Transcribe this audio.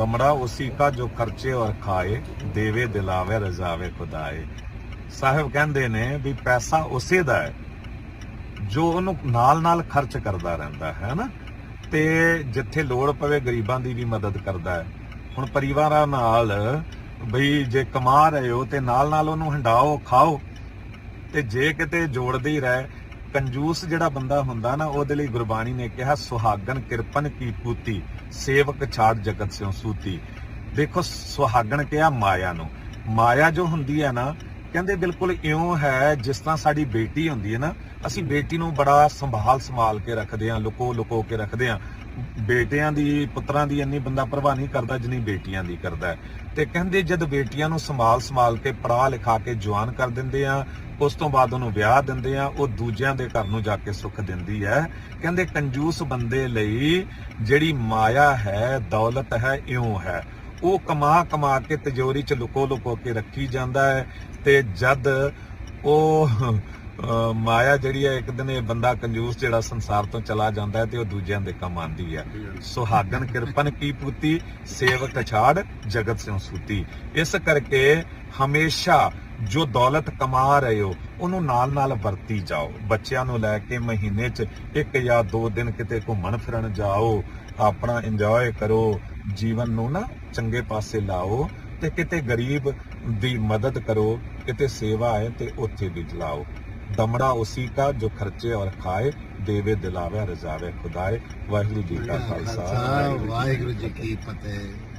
दमड़ा उसी का जो ਖਰਚੇ ਔਰ ਖਾਏ ਦੇਵੇ ਦਿਲਾਵੇ ਰਜ਼ਾਵੇ ਖੁਦਾਏ ਸਾਹਿਬ ਕਹਿੰਦੇ ਨੇ ਵੀ ਪੈਸਾ ਉਸੇ ਦਾ ਹੈ ਜੋ ਉਹਨੂੰ ਨਾਲ-ਨਾਲ ਖਰਚ ਕਰਦਾ ਰਹਿੰਦਾ ਹੈ ਨਾ ਤੇ ਜਿੱਥੇ ਲੋੜ ਪਵੇ ਗਰੀਬਾਂ ਦੀ ਵੀ ਮਦਦ ਕਰਦਾ ਹੈ ਹੁਣ ਪਰਿਵਾਰਾਂ ਨਾਲ ਬਈ ਜੇ ਕਮਾ ਰਹੇ ਹੋ ਤੇ ਨਾਲ-ਨਾਲ ਉਹਨੂੰ ਹੰਡਾਓ ਖਾਓ ਤੇ ਜੇ ਕਿਤੇ ਜੋੜਦੇ ਹੀ ਰਹਿ ਕੰਜੂਸ ਜਿਹੜਾ ਬੰਦਾ ਹੁੰਦਾ ਨਾ ਉਹਦੇ ਲਈ ਗੁਰਬਾਣੀ ਨੇ ਕਿਹਾ ਸੁਹਾਗਣ ਕਿਰਪਨ ਕੀ ਪੂਤੀ ਸੇਵਕ ਛਾੜ ਜਗਤ ਸਿਉ ਸੂਤੀ। ਦੇਖੋ ਸੁਹਾਗਣ ਕਿਹਾ ਮਾਇਆ ਨੂੰ। ਮਾਇਆ ਜੋ ਹੁੰਦੀ ਹੈ ਨਾ ਕਹਿੰਦੇ ਬਿਲਕੁਲ ਇਉਂ ਹੈ, ਜਿਸ ਤਰ੍ਹਾਂ ਸਾਡੀ ਬੇਟੀ ਹੁੰਦੀ ਹੈ ਨਾ, ਅਸੀਂ ਬੇਟੀ ਨੂੰ ਬੜਾ ਸੰਭਾਲ ਸੰਭਾਲ ਕੇ ਰੱਖਦੇ ਹਾਂ, ਲੁਕੋ ਲੁਕੋ ਕੇ ਰੱਖਦੇ ਹਾਂ। ਬੇਟਿਆਂ ਦੀ, ਪੁੱਤਰਾਂ ਦੀ ਇੰਨੀ ਬੰਦਾ ਪਰਵਾਹ ਨਹੀਂ ਕਰਦਾ ਜਿੰਨੀ ਬੇਟੀਆਂ ਦੀ ਕਰਦਾ ਤੇ ਕਹਿੰਦੇ ਜਦ ਬੇਟੀਆਂ ਨੂੰ ਸੰਭਾਲ ਸੰਭਾਲ ਕੇ ਪੜਾ ਲਿਖਾ ਕੇ ਜਵਾਨ ਕਰ ਦਿੰਦੇ ਆ ਉਸ ਤੋਂ ਬਾਅਦ ਉਹਨੂੰ ਵਿਆਹ ਦਿੰਦੇ ਆ ਉਹ ਦੂਜਿਆਂ ਦੇ ਘਰ ਨੂੰ ਜਾ ਕੇ ਸੁੱਖ ਦਿੰਦੀ ਹੈ। ਕਹਿੰਦੇ ਕੰਜੂਸ ਬੰਦੇ ਲਈ ਜਿਹੜੀ ਮਾਇਆ ਹੈ, ਦੌਲਤ ਹੈ, ਇਉਂ ਹੈ। ਉਹ ਕਮਾ ਕਮਾ ਕੇ ਤਿਜੋਰੀ 'ਚ ਲੁਕੋ ਲੁਕੋ ਕੇ ਰੱਖੀ ਜਾਂਦਾ ਹੈ ਤੇ ਜਦ ਉਹ ਮਾਇਆ ਜਿਹੜੀ ਹੈ ਇੱਕ ਦਿਨ ਇਹ ਬੰਦਾ ਕੰਜੂਸ ਜਿਹੜਾ ਸੰਸਾਰ ਤੋਂ ਚਲਾ ਜਾਂਦਾ ਹੈ ਤੇ ਉਹ ਦੂਜਿਆਂ ਦੇ ਕੰਮ ਆਂਦੀ ਹੈ। ਸੁਹਾਗਣ ਕਿਰਪਨ ਕੀ ਪੂਤੀ, ਸੇਵਕ ਛਾੜ ਜਗਤ ਸਿਉ ਸੂਤੀ। ਇਸ ਕਰਕੇ ਹਮੇਸ਼ਾ ਜੋ ਦੌਲਤ ਕਮਾ ਰਹੇ ਹੋ, ਉਹਨੂੰ ਨਾਲ ਨਾਲ ਵਰਤੀ ਜਾਓ। ਬੱਚਿਆਂ ਨੂੰ ਲੈ ਕੇ ਮਹੀਨੇ 'ਚ ਇੱਕ ਜਾਂ ਦੋ ਦਿਨ ਕਿਤੇ ਘੁੰਮਣ ਫਿਰਨ ਜਾਓ। ਆਪਣਾ ਇੰਜੋਏ ਕਰੋ। ਜੀਵਨ ਨੂੰ ਨਾ ਚੰਗੇ ਪਾਸੇ ਲਾਓ ਤੇ ਕਿਤੇ ਗਰੀਬ ਦੀ ਮਦਦ ਕਰੋ ਕਿਤੇ ਸੇਵਾ ਹੈ ਤੇ ਉੱਥੇ ਵੀ ਲਾਓ ਦਮੜਾ ਉਸੀ ਕਾ ਜੋ ਖਰਚੇ ਔਰ ਖਾਏ ਦੇਵੇ ਦਿਲਾਵੇ ਰਜ਼ਾਵੇ ਖੁਦਾਏ। ਵਾਹਿਗੁਰੂ ਜੀ ਕਾ ਖਾਲਸਾ। ਵਾਹਿਗੁਰੂ ਜੀ ਕੀ ਫਤਿਹ।